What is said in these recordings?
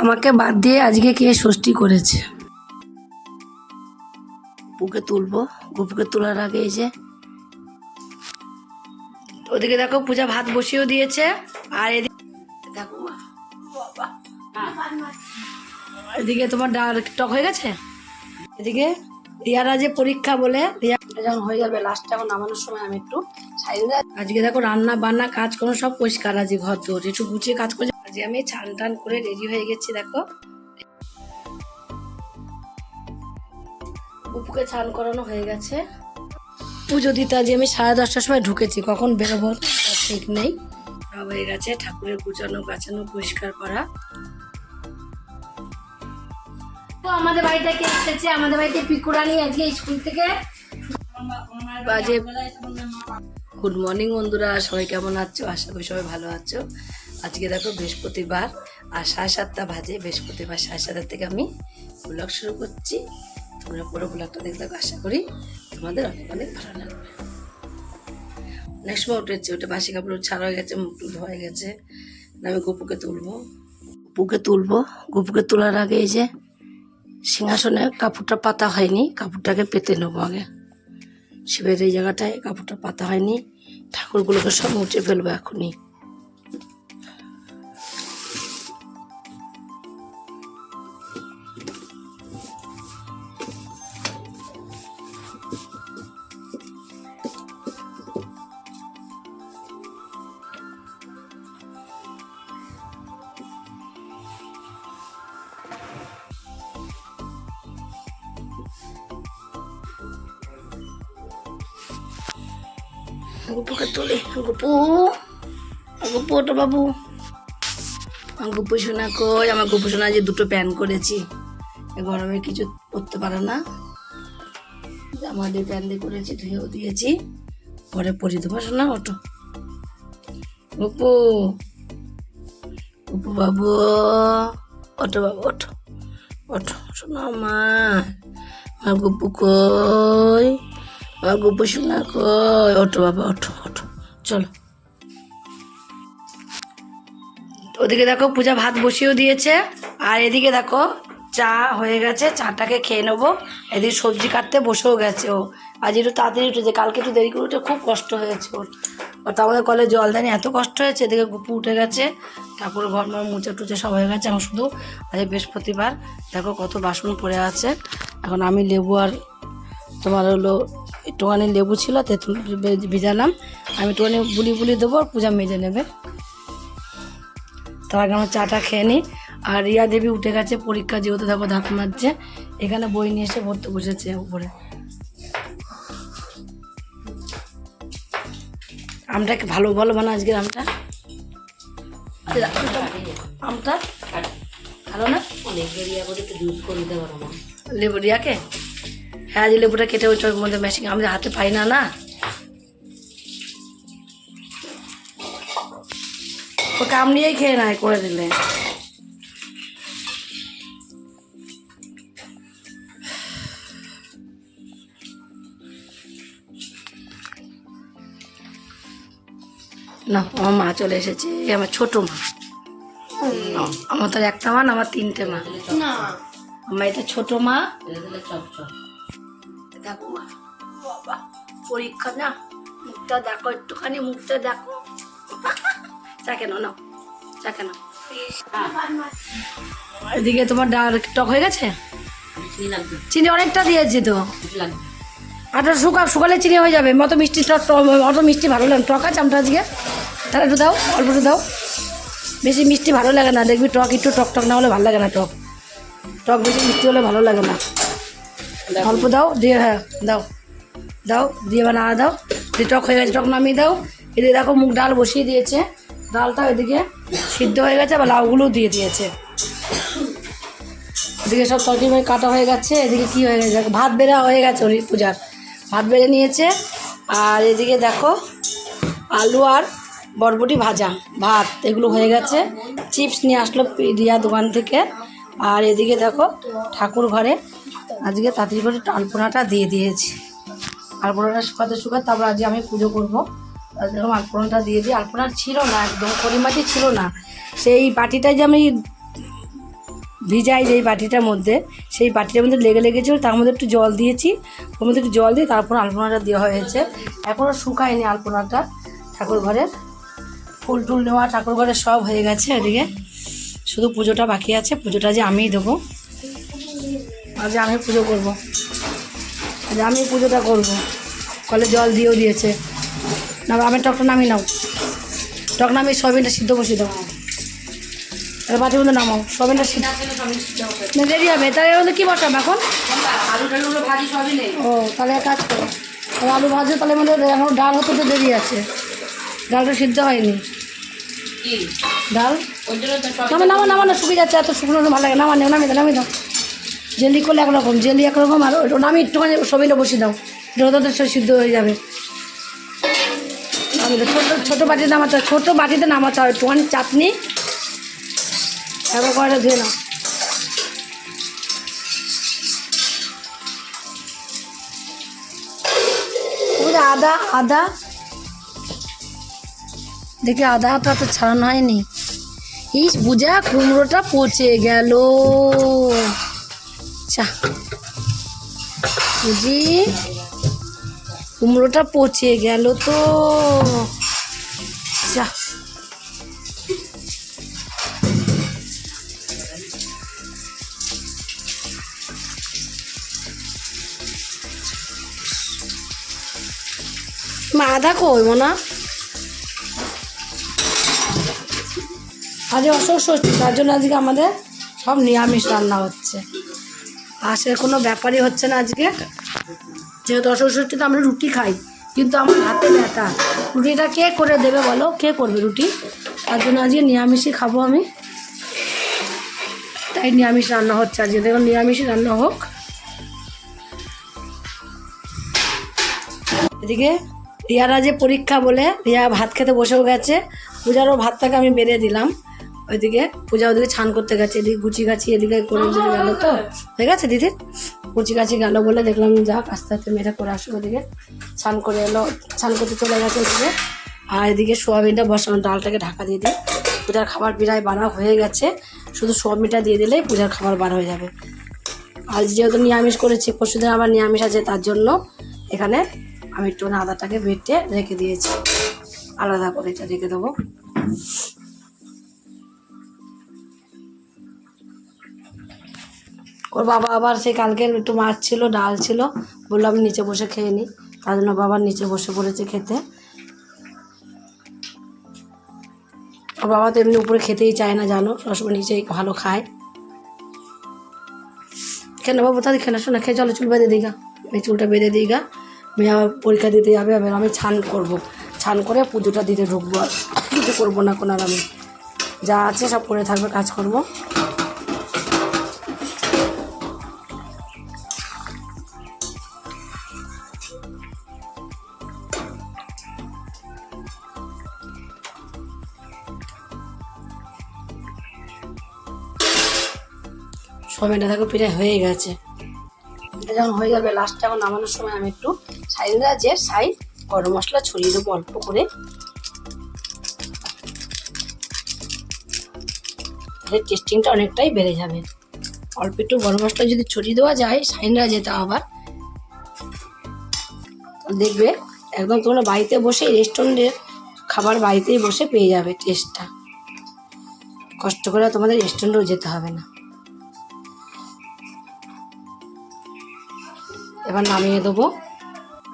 আমাকে বাদ দিয়ে আজকে কে ষষ্ঠী করেছে? বুকে তুলবো। গুপুকে তোলার আগে এই যে, ওদিকে দেখো পূজা ভাত বসিয়েও দিয়েছে, আর এদিকে দেখো এদিকে তোমার ডাল টক হয়ে গেছে? এদিকে রিয়ারা যে পরীক্ষা বলে, রিয়া যখন হয়ে যাবে লাস্ট এখন নামানোর সময় আমি একটু আজকে দেখো রান্না বান্না কাজ কোনো সব পরিষ্কার আজকে ঘর দোর। একটু গুছিয়ে কাজ করছি আজকে আমি চান টান করে রেডি হয়ে গেছি, দেখো। উপকে চান করানো হয়ে গেছে। পুজো দিতে আজ আমি সাড়ে দশটার সময় ঢুকেছি, কখন বেরোবো ঠিক নেই। হয়ে গেছে, ঠাকুরের গুছানো গাছানো পরিষ্কার করা। তো আমাদের বাড়িতে কে এসেছে? আমাদের বাড়িতে পিকুরানি আজকে স্কুল থেকে। বাজে গুড মর্নিং বন্ধুরা, সবাই কেমন আছো? আশা করি সবাই ভালো আছো। আজকে দেখো বৃহস্পতিবার, আর সাড়ে সাতটা বাজে, বৃহস্পতিবার সাড়ে সাতটার থেকে আমি ব্লগ শুরু করছি। তোমরা পুরো ব্লগটা দেখতে আশা করি তোমাদের অনেক অনেক ভালো লাগবে। অনেক সময় উঠেছে ওটা বাসি কাপড় ছাড়া হয়ে গেছে, মুখ টুক হয়ে গেছে। আমি গপুকে তুলবো। গপুকে তুলবো। গপুকে তোলার আগে এই যে সিংহাসনে কাপড়টা পাতা হয়নি, কাপড়টাকে পেতে নেব আগে। শিবের এই জায়গাটায় কাপড়টা পাতা হয়নি। ঠাকুরগুলোকে সব মুছে ফেলব এখনই। বাবু? গুপু সোনা কই? আমার গুপু যে দুটো প্যান করেছি। গরমে কিছু করতে পারে না। জামা দিয়ে প্যান দিয়ে করেছি, ধুয়েও দিয়েছি। পরে পরি দেবো শোনা ওটো গুপু গুপু বাবু ওটো বাবু ওটো ওটো শোনো আমার আমার গুপু কই? আমার গুপু শোনা কই? ওটো বাবা, ওঠো ওঠো। চলো। ওদিকে দেখো পূজা ভাত বসিয়েও দিয়েছে। আর এদিকে দেখো চা হয়ে গেছে, চাটাকে খেয়ে নেব। এদিকে সবজি কাটতে বসেও গেছে ও। আজ একটু তাড়াতাড়ি উঠেছে, কালকে একটু দেরি করে উঠে খুব কষ্ট হয়েছে ওর। তো আমাদের কলে জল দেয়নি, এত কষ্ট হয়েছে, এদিকে গুপু উঠে গেছে। ঠাকুর ঘর মর মুছে টুচে সব হয়ে গেছে, এখন শুধু আজ বৃহস্পতিবার। দেখো কত বাসন পড়ে আছে। এখন আমি লেবু আর তোমার হলো একটুখানি লেবু ছিল, তেঁতুল ভিজালাম। আমি একটুখানি বুলি বুলি দেবো, আর পূজা মেজে নেবে। তার আগে আমার চাটা খেয়ে নিই। আর রিয়া দেবী উঠে গেছে, পরীক্ষা যেহেতু দেখো ধাপ মারছে, এখানে বই নিয়ে এসে পড়তে বসেছে উপরে। আমটা কি ভালো বলো মানে আজকের আমটা? আমটা ভালো না? লেবু রিয়াকে? হ্যাঁ যে লেবুটা কেটে ওই মধ্যে মেশিন আমি হাতে পাই না না। ও কাম নিয়েই খেয়ে নেয় করে দিলে। না আমার মা চলে এসেছে আমার ছোট মা। আমার তো একটা মা না আমার তিনটে মা। আমার এটা ছোট মা। দেখো মা বাবা পরীক্ষা না মুখটা দেখো একটুখানি মুখটা দেখো। চা কেন নাও। চা কেন এদিকে তোমার ডাল টক হয়ে গেছে? চিনি অনেকটা দিয়েছি তো। আটা শুকা শুকালে চিনি হয়ে যাবে। মতো মিষ্টি অত মিষ্টি ভালো লাগে টক আছে আমটা আজকে। তাহলে একটু দাও অল্প একটু দাও। বেশি মিষ্টি ভালো লাগে না। দেখবি টক একটু টক টক না হলে ভালো লাগে না টক। টক বেশি মিষ্টি হলে ভালো লাগে না। অল্প দাও দিয়ে হ্যাঁ দাও। দাও দিয়ে এবার নাড়া দাও। দিয়ে টক হয়ে গেছে টক নামিয়ে দাও। এদিকে দেখো মুখ ডাল বসিয়ে দিয়েছে। ডালটা এদিকে সিদ্ধ হয়ে গেছে, আবার লাউগুলোও দিয়ে দিয়েছে। এদিকে সব তরকারি কাটা হয়ে গেছে, এদিকে কি হয়ে গেছে? ভাত বেড়া হয়ে গেছে হরি পূজার। ভাত বেড়ে নিয়েছে, আর এদিকে দেখো আলু আর বরবটি ভাজা, ভাত, এগুলো হয়ে গেছে। চিপস নিয়ে আসলো রিয়া দোকান থেকে। আর এদিকে দেখো ঠাকুর ঘরে আজকে তাড়াতাড়ি করে আলপনাটা দিয়ে দিয়েছি। আলপনাটা শুকাতে শুকাতে তারপর আজকে আমি পুজো করব। এরকম আলপনাটা দিয়ে দিই আলপনা ছিল না, একদম পরিমাটি ছিল না। সেই বাটিটায় যে আমি ভিজাই যেই বাটিটার মধ্যে, সেই বাটিটার মধ্যে লেগে লেগেছিল, তার মধ্যে একটু জল দিয়েছি, ওর মধ্যে একটু জল দিয়ে তারপর আলপনাটা দেওয়া হয়েছে। এখনও শুকায়নি আলপনাটা ঠাকুর ঘরের ফুল টুল নেওয়া ঠাকুর ঘরে সব হয়ে গেছে এদিকে। শুধু পুজোটা বাকি আছে, পুজোটা যে আমিই দেবো। আজ আমি পুজো করব। আজ আমি পুজোটা করব। কলে জল দিয়েও দিয়েছে। না আমি টকটা নামিয়ে নাও। টক নামিয়ে সয়াবিনটা সিদ্ধ বসিয়ে দাও। তাহলে বাটির মধ্যে নামাও, সয়াবিনটা সিদ্ধ না, দেরি হবে, তাহলে এর মধ্যে কী বসাবো এখন? ও, তাহলে এক কাজ করো। তাহলে আলু ভাজো, তাহলে মধ্যে এখন ডাল হতে তো দেরি আছে। ডালটা সিদ্ধ হয়নি। ডাল? নামা নামা নামা না, শুকিয়ে যাচ্ছে, এত শুকনো ভালো লাগে নামা নেও, নামিয়ে দাও নামিয়ে দাও। জেলি করলে একরকম, জেলি একরকম, আর ওটা নামি একটুখানি সবিনটা বসিয়ে দাও। এটা তো সিদ্ধ হয়ে যাবে। নামিয়ে ছোটো ছোটো বাটিতে নামাতে হয়। ছোটো বাটিতে নামাতে হয়। একটুখানি চাটনি। একবার করে ধুয়ে নাও। আদা আদা। দেখি আদাটা তো ছাড়ানো হয়নি। ইস, বুঝা কুমড়োটা পচে গেল। চা বুঝি? কুমড়োটা পচে গেল তো। মা আদা কই মোনা। আজ অশোক ষষ্ঠী তার জন্য আজকে আমাদের সব নিরামিষ রান্না হচ্ছে। আঁশের কোনো ব্যাপারই হচ্ছে না আজকে। যেহেতু ষষ্ঠীতে আমরা রুটি খাই, কিন্তু আমার হাতে ব্যথা। রুটিটা কে করে দেবে বলো? কে করবে রুটি? তার জন্য আজকে নিরামিষই খাব আমি। তাই নিরামিষ রান্না হচ্ছে আজকে। দেখুন নিরামিষই রান্না হোক। এদিকে রিয়ারা যে পরীক্ষা বলে, রিয়া ভাত খেতে বসেও গেছে। পূজারও ভাতটাকে আমি বেড়ে দিলাম। ওইদিকে পূজা ওদিকে ছান করতে গেছে। এদিকে গুচি গাছি, এদিকে করে গেল তো। হয়ে গেছে দিদির গুচি গাছি গেল বলে দেখলাম, যাক, আস্তে আস্তে মেয়েটা করে আসো ওদিকে। ছান করে এলো ছান করতে চলে গেছে ওদিকে। আর এদিকে সোয়াবিনটা বসানো ডালটাকে ঢাকা দিয়ে দিই। পূজার খাবার প্রায় বাড়া হয়ে গেছে। শুধু সোয়াবিনটা দিয়ে দিলেই পূজার খাবার বার হয়ে যাবে। আজ যেহেতু নিরামিষ করেছি পরশুদিন আবার নিরামিষ আছে, তার জন্য এখানে আমি একটু আদাটাকে বেটে রেখে দিয়েছি। আলাদা করে এটা রেখে দেবো। ওর বাবা আবার সেই কালকে একটু মাছ ছিল, ডাল ছিল। বললাম নিচে বসে খেয়ে নিই। তার জন্য বাবার নিচে বসে পড়েছে খেতে। ওর বাবা তো এমনি উপরে খেতেই চায় না, জানো? সবসময় নিচেই ভালো খায়। কেন বাবু তাদের খেলা শোনা, খেয়ে চলো, চুল বেঁধে দিই গা। এই চুলটা বেঁধে দিই গা। মেয়ে আবার পরীক্ষা দিতে যাবে আবার আমি ছান করব। ছান করে পুজোটা দিতে ঢুকবো আর। কিছু করব না কোনো আর আমি। যা আছে সব করে থাকবে কাজ করব সময়টা দেখো, প্রায় হয়ে গেছে। এটা যখন হয়ে যাবে লাস্টে এখন নামানোর সময় আমি একটু সাইডরা যে সাইড গরম মশলা ছড়িয়ে দেবো অল্প করে। টেস্টিংটা অনেকটাই বেড়ে যাবে। অল্প একটু গরম মশলা যদি ছড়িয়ে দেওয়া যায়, সাইনরা যেতে আবার। দেখবে, একদম তোমরা বাড়িতে বসে রেস্টুরেন্টের খাবার বাড়িতেই বসে পেয়ে যাবে টেস্টটা কষ্ট করে তোমাদের রেস্টুরেন্টেও যেতে হবে না। এবার নামিয়ে দেবো।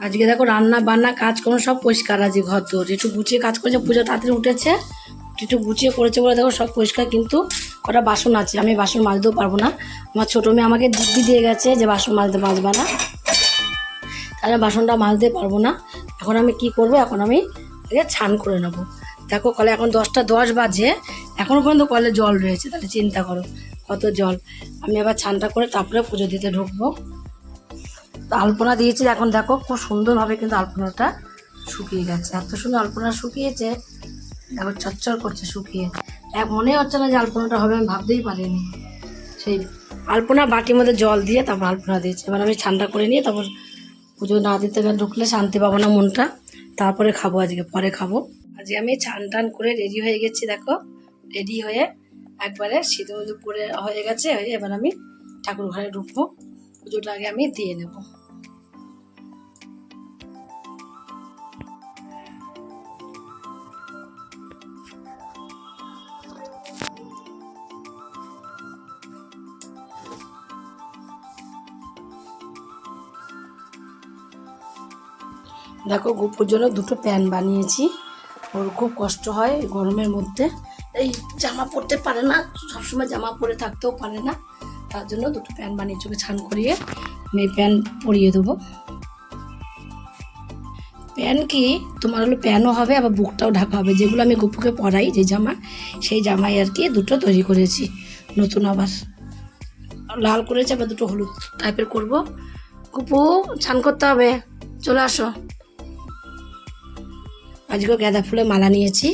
আজকে দেখো রান্না বান্না কাজকর্ম সব পরিষ্কার আছে, ঘর দোর। একটু গুছিয়ে কাজ করেছে, পুজো তাড়াতাড়ি উঠেছে একটু গুছিয়ে করেছে বলে দেখো সব পরিষ্কার, কিন্তু কটা বাসন আছে, আমি বাসন মাজতেও পারব না। আমার ছোটো মেয়ে আমাকে দিব্যি দিয়ে গেছে যে বাসন মাজতে মাজবা না। তাহলে বাসনটা মাজতে পারব না। এখন আমি কি করব? এখন আমি আগে ছান করে নেব। দেখো কলে এখন দশটা দশ বাজে এখনও পর্যন্ত কলে জল রয়েছে, তাহলে চিন্তা করো, কত জল। আমি আবার ছানটা করে তারপরে পুজো দিতে ঢুকবো। আলপনা দিয়েছি, এখন দেখো খুব সুন্দরভাবে কিন্তু আলপনাটা শুকিয়ে গেছে। এত সুন্দর আলপনা শুকিয়েছে দেখো চচ্চর করছে শুকিয়ে। এক মনে হচ্ছে না যে আলপনাটা হবে, আমি ভাবতেই পারিনি। সেই আলপনা বাটির মধ্যে জল দিয়ে তারপর আলপনা দিয়েছি। এবার আমি ঠান্ডা করে নিয়ে তারপর পুজো না দিতে গেলে ঢুকলে শান্তি পাবো না মনটা। তারপরে খাব আজকে, পরে খাব। আজকে আমি ছান টান করে রেডি হয়ে গেছি, দেখো। রেডি হয়ে একবারে সিঁদুর পরে হয়ে গেছে এবার আমি ঠাকুর ঘরে ঢুকবো। পুজোটা আগে আমি দিয়ে নেব। দেখো গুপুর জন্য দুটো প্যান বানিয়েছি। ওর খুব কষ্ট হয় গরমের মধ্যে। এই জামা পরতে পারে না, সবসময় জামা পরে থাকতেও পারে না। তার জন্য দুটো প্যান বানিয়েছি, ওকে ছান করিয়ে আমি প্যান পরিয়ে দেবো। প্যান কি, তোমার হলো প্যানও হবে, আবার বুকটাও ঢাকা হবে। যেগুলো আমি গুপুকে পরাই যে জামা, সেই জামাই আর কি দুটো তৈরি করেছি। নতুন আবার লাল করেছি, আবার দুটো হলুদ টাইপের করব। গুপু, ছান করতে হবে। চলে আসো। আজকে গাঁদা ফুলের মালা নিয়েছি।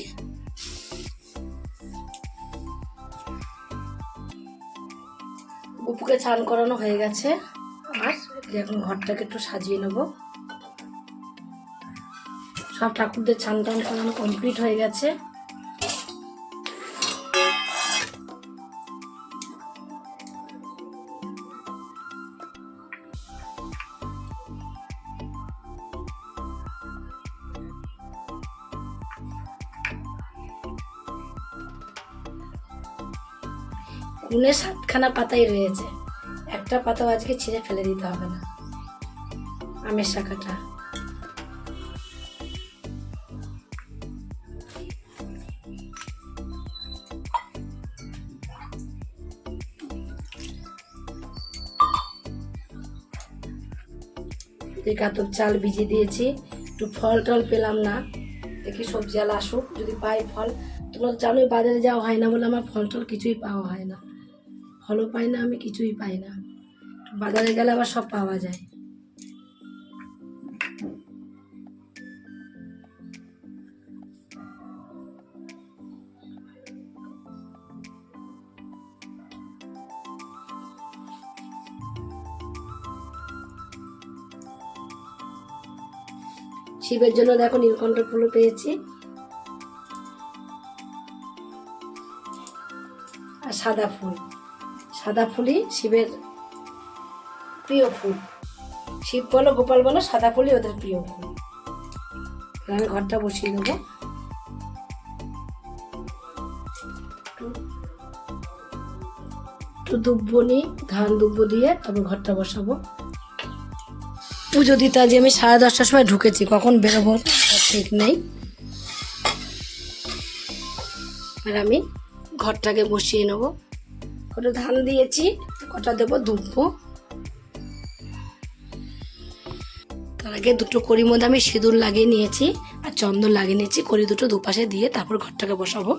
উপুকে চান করানো হয়ে গেছে। আর এখন ঘরটাকে একটু সাজিয়ে নেব। সব ঠাকুরদের চান টান করানো কমপ্লিট হয়ে গেছে। কুনে সাতখানা পাতাই রয়েছে। একটা পাতাও আজকে ছিঁড়ে ফেলে দিতে হবে না। আমের শাখাটা কাতর চাল ভিজিয়ে দিয়েছি। একটু ফল টল পেলাম না। দেখি সবজি আলা আসুক। যদি পাই ফল। তোমরা জানোই বাজারে যাওয়া হয় না বলে আমার ফল টল কিছুই পাওয়া হয় না। ফলও পাই না, আমি কিছুই পাই না। বাজারে গেলে আবার সব পাওয়া যায়। শিবের জন্য দেখো নীলকণ্ঠ ফুলও পেয়েছি। আর সাদা ফুল। সাদা ফুলই শিবের প্রিয় ফুল। শিব বলো, গোপাল বলো, সাদা ফুলই ওদের প্রিয় ফুল। আমি ঘরটা বসিয়ে দেবো। একটু দুব্বো নিই, ধান দুব্বো দিয়ে তবে ঘরটা বসাবো। পুজো দিতে আজ আমি সাড়ে দশটার সময় ঢুকেছি, কখন বেরোবো ঠিক নেই। আর আমি ঘরটাকে বসিয়ে নেব। কটা ধান দিয়েছি, কটা দেবো? দুব্বো তার আগে দুটো কড়ির মধ্যে আমি সিঁদুর লাগিয়ে নিয়েছি, আর চন্দন লাগিয়ে নিয়েছি করি দুটো দুপাশে দিয়ে তারপর ঘরটাকে বসাবো।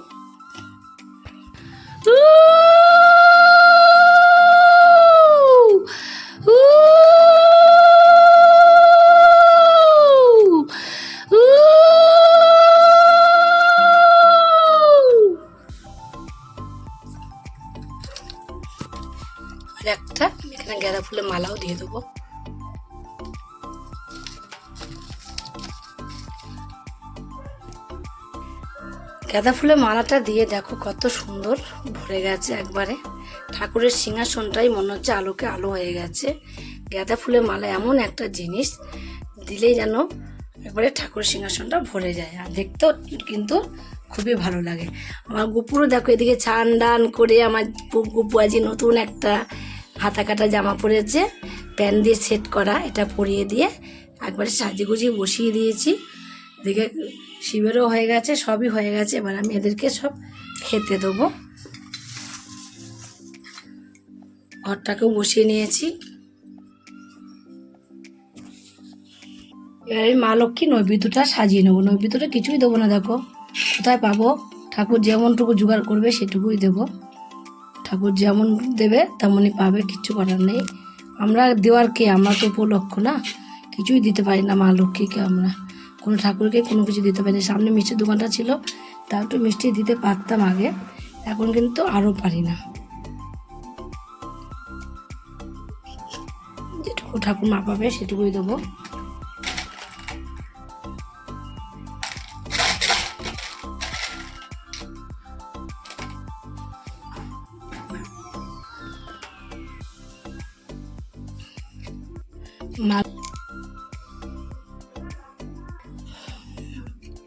মালাও দিয়ে দেবো গাঁদা ফুলের মালাটা দিয়ে দেখো কত সুন্দর ভরে গেছে একবারে। ঠাকুরের সিংহাসনটাই মনে হচ্ছে আলোকে আলো হয়ে গেছে। গাঁদা ফুলের মালা এমন একটা জিনিস, দিলেই যেন একবারে ঠাকুরের সিংহাসনটা ভরে যায়। আর দেখতেও কিন্তু খুবই ভালো লাগে। আমার গুপুরও দেখো এদিকে ছান ডান করে আমার গুপু আজি নতুন একটা হাতা কাটা জামা পরেছে, প্যান দিয়ে সেট করা, এটা পরিয়ে দিয়ে একবারে সাজিয়ে বসিয়ে দিয়েছি। এদিকে শিবেরও হয়ে গেছে, সবই হয়ে গেছে, এবার আমি এদেরকে সব খেতে দেবো। ঘরটাকেও বসিয়ে নিয়েছি। এবার আমি মা লক্ষ্মী নৈবেদ্যটা সাজিয়ে নেব। নৈবেদ্যটা কিছুই দেবো না, দেখো। কোথায় পাবো? ঠাকুর যেমনটুকু জোগাড় করবে, সেটুকুই দেবো। ঠাকুর যেমন দেবে, তেমনই পাবে, কিচ্ছু করার নেই। আমরা দেওয়ার কে? আমরা তো উপলক্ষ না। কিছুই দিতে পারি না মা লক্ষ্মীকে আমরা। কোনো ঠাকুরকে কোনো কিছু দিতে পারি না। সামনে মিষ্টির দোকানটা ছিল তা একটু মিষ্টি দিতে পারতাম আগে। এখন কিন্তু আরও পারি না। যেটুকু ঠাকুর মা পাবে, সেটুকুই দেবো।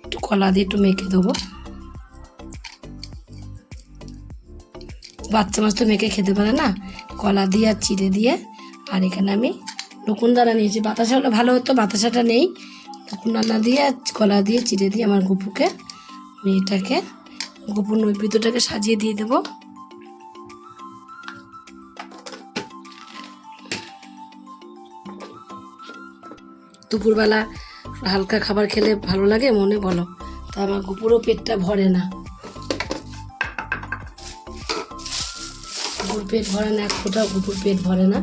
একটু কলা দিয়ে একটু মেখে দেবো। বাচ্চা মাছ তো মেখে খেতে পারে না। কলা দিয়ে আর চিড়ে দিয়ে। আর এখানে আমি নকুন দানা নিয়েছি। বাতাসা হলে ভালো হতো, বাতাসাটা নেই। দানা দিয়ে আর কলা দিয়ে, চিড়ে দিয়ে আমার গুপুকে আমি এটাকে, গুপুর নৈবেদ্যটাকে সাজিয়ে দিয়ে দেবো। দুপুরবেলা হালকা খাবার খেলে ভালো লাগে, মনে বলো। তা আমার গুপুরও পেটটা ভরে না। গুপুর পেট ভরে না, এক ফোঁটা গুপুর পেট ভরে না।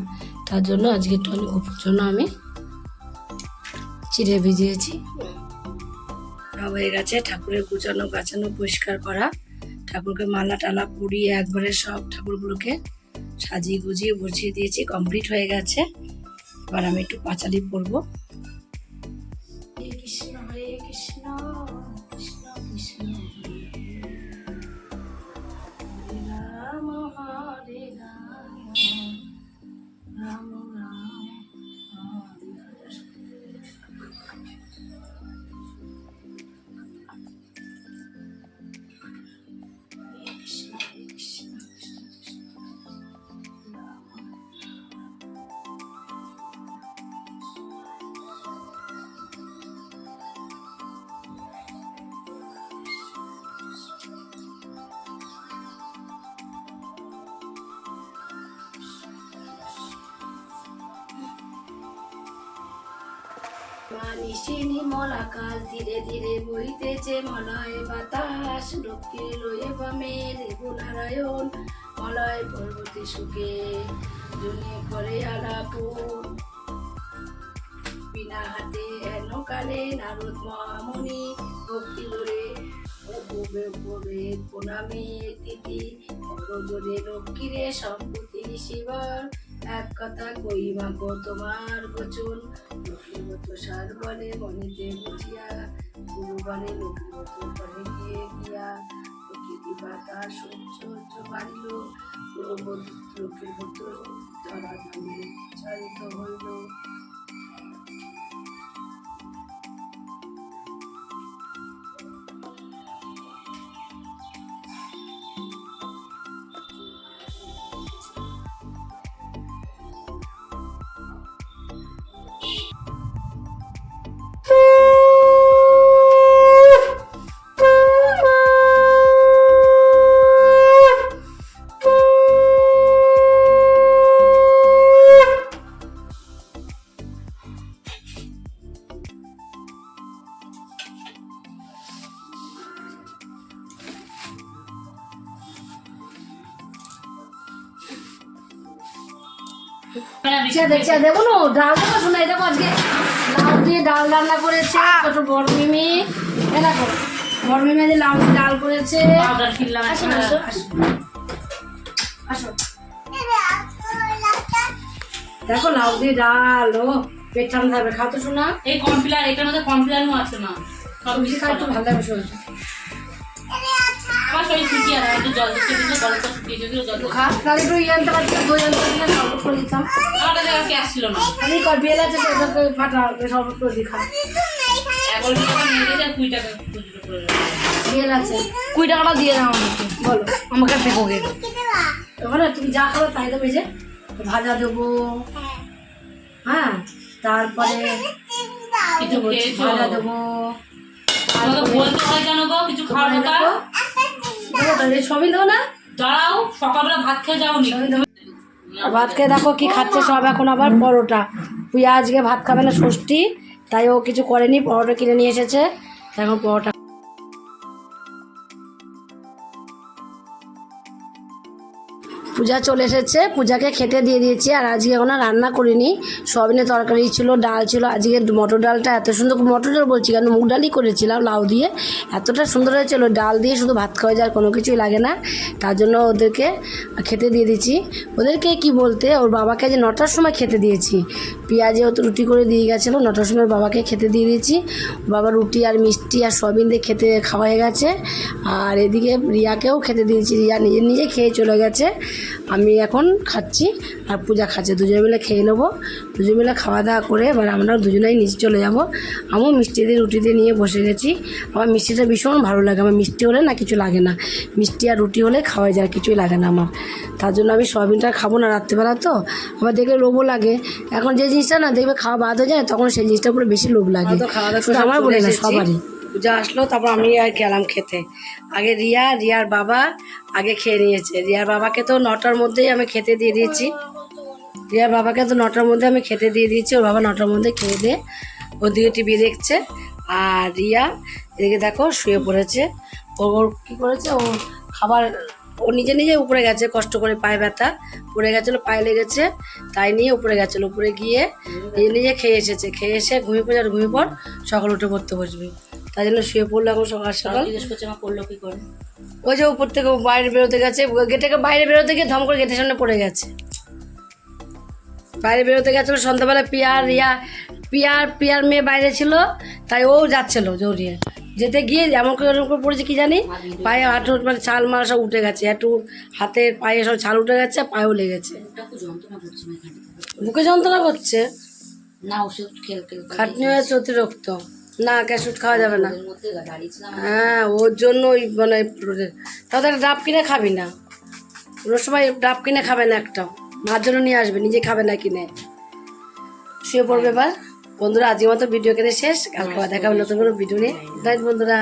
তার জন্য আজকে একটু গুপুর জন্য আমি চিড়ে ভিজিয়েছি। হয়ে গেছে, ঠাকুরের গুছানো গাছানো পরিষ্কার করা। ঠাকুরকে মালা টালা পুড়িয়ে একবারে সব ঠাকুরগুলোকে সাজিয়ে গুজিয়ে বসিয়ে দিয়েছি, কমপ্লিট হয়ে গেছে। এবার আমি একটু পাঁচালি পরবো। মানিসি নির্মল আকাশ ধীরে ধীরে বইতেছে মলয় বাতাস লক্ষ্মী লয়ে বামে দেব নারায়ণ, মলয় পর্বতী সুখে জনে করে আলাপন। বিনা হাতে হেন কালে নারদ মহামুনি ভক্তি করে প্রণামে তিথি জোরে লক্ষ্মীরে সম্পত্তি শিবার এক কথা কই মাগো তোমার বচন লক্ষ্মীগত সার বলে মনেতে বুঝিয়া গুরু বলে লক্ষ্মীগত বলে গিয়ে গিয়া, প্রকৃতি পাতা সূর্য বাড়িল লক্ষ্মীর পুত্র তারা ধামে চালিত হইল। চা দে চা না? এটা আজকে। লাউ দিয়ে ডাল রান্না করেছে ছোট বড় মিমি এ দেখো বড় মিমি দিয়ে লাউ দিয়ে ডাল করেছে। আসো দেখো লাউ দিয়ে ডাল ও। পেট ঠান্ডা খাও তো শোনা। এই কমপ্লার এটার মধ্যে কমপ্লারও আছে না সব কিছু খাই একটু ভালো লাগবে আমার শরীর আর একটু জল দিতে দিলে জলটা শুকিয়ে যেগুলো জল খা তাহলে একটু ইয়ে আনতে পারছি দই আনতে পারছি শরবত করে দিতাম। আমার কাছে ক্যাশ ছিল না? আমি কর বিয়েল আছে সেটাকে ফাটা শরবত করে দিই খা। এগারো টাকা নিয়ে গেছে কুড়ি টাকা খুচরো করে দেবে। আছে। কুড়ি টাকাটা দিয়ে দাও আমাকে বলো আমাকে গে ওখানে তুমি যা খাবে তাই দেবে যে ভাজা দেবো। হ্যাঁ তারপরে কিছু ভাজা দেবো। বলতে হয় কেন গো কিছু খাওয়ার কথা? দেবো দেবো সবই দেবো না। দাঁড়াও সকালবেলা ভাত খেয়ে যাও ভাত খেয়ে দেখো কি খাচ্ছে সব এখন আবার পরোটা। পুয়া আজকে ভাত খাবে না ষষ্ঠী তাই ও কিছু করেনি পরোটা কিনে নিয়ে এসেছে। তাই এখন পরোটা পূজা চলে এসেছে। পূজাকে খেতে দিয়ে দিয়েছি আর আজকে কোনো রান্না করিনি। সয়াবিনের তরকারি ছিল, ডাল ছিল। আজকে মটর ডালটা এত সুন্দর মটর ডাল বলছি কেন? মুগ ডালই করেছিলাম লাউ দিয়ে। এতটা সুন্দর হয়েছিল ডাল দিয়ে শুধু ভাত খাওয়া যায় কোনো কিছুই লাগে না। তার জন্য ওদেরকে খেতে দিয়ে দিচ্ছি ওদেরকে কি বলতে, ওর বাবাকে যে নটার সময় খেতে দিয়েছি। পেঁয়াজে ও তো রুটি করে দিয়ে গেছিল, নটার সময় বাবাকে খেতে দিয়ে দিয়েছি। বাবা রুটি আর মিষ্টি আর সয়াবিন দিয়ে খেতে খাওয়া হয়ে গেছে। আর এদিকে রিয়াকেও খেতে দিয়েছি। রিয়া নিজে নিজে খেয়ে চলে গেছে। আমি এখন খাচ্ছি আর পূজা খাচ্ছে। দুজনে মিলে খেয়ে নেব। দুজন মিলে খাওয়া দাওয়া করে এবার আমরা দুজনেই নিচে চলে যাব। আমিও মিষ্টি দিয়ে রুটি দিয়ে নিয়ে বসে গেছি। আমার মিষ্টিটা ভীষণ ভালো লাগে। আমার মিষ্টি হলে না কিছু লাগে না। মিষ্টি আর রুটি হলে খাওয়া যায় কিছুই লাগে না আমার। তার জন্য আমি সয়াবিনটা খাব না রাত্রেবেলা তো। আবার দেখলে লোভও লাগে। এখন যে জিনিসটা না দেখবে খাওয়া বাদ হয়ে যায় তখন সেই জিনিসটার উপরে বেশি লোভ লাগে। আমার বলে না সবারই। পূজা আসলো, তারপর আমি আর গেলাম খেতে। আগে রিয়া, রিয়ার বাবা আগে খেয়ে নিয়েছে। রিয়ার বাবাকে তো নটার মধ্যেই আমি খেতে দিয়ে দিয়েছি। রিয়ার বাবাকে তো নটার মধ্যে আমি খেতে দিয়ে দিয়েছি, ওর বাবা নটার মধ্যে খেয়ে দিয়ে ওদিকে টিভি দেখছে। আর রিয়া, এদিকে দেখো, শুয়ে পড়েছে। ওর কী করেছে? ও খাবার, ও নিজে নিজে উপরে গেছে, কষ্ট করে পায়ে ব্যথা পড়ে গেছিল, পায়ে লেগেছে, তাই নিয়ে উপরে গেছিল। উপরে গিয়ে নিজে নিজে খেয়ে এসেছে। খেয়ে এসে ঘুমিয়ে পড়ে, আর ঘুমিয়ে পর সকাল উঠে পড়তে বসবি। তাই জন্য শুয়ে পড়ল এখন সকাল সকাল। জিজ্ঞেস করছে আমার করল কি করে? ওই যে উপর থেকে বাইরে বেরোতে গেছে গেটে বাইরে বেরোতে গিয়ে ধম করে গেটের সামনে পড়ে গেছে। বাইরে বেরোতে গেছিল সন্ধ্যাবেলা পিয়ার রিয়া পিয়ার পিয়ার মেয়ে বাইরে ছিল তাই ও যাচ্ছিল জড়িয়ে। যেতে গিয়ে এমন করে এরকম করে পড়েছে কি জানি? পায়ে হাঁটু মানে ছাল মাল সব উঠে গেছে একটু হাতের পায়ে সব ছাল উঠে গেছে পায়েও লেগেছে বুকে যন্ত্রণা করছে না ওষুধ খাটনি হয়েছে অতিরিক্ত। না ক্যাশুট খাওয়া যাবে না। হ্যাঁ ওর জন্য ওই মানে তাদের ডাব কিনে খাবি না। ওর সময় ডাব কিনে খাবে না একটাও মার জন্য নিয়ে আসবে, নিজে খাবে না কিনে। শুয়ে পড়বে এবার। বন্ধুরা, আজকের মতো ভিডিও কেটে শেষ। কালকে দেখা নতুন কোনো ভিডিও নিয়ে। বন্ধুরা।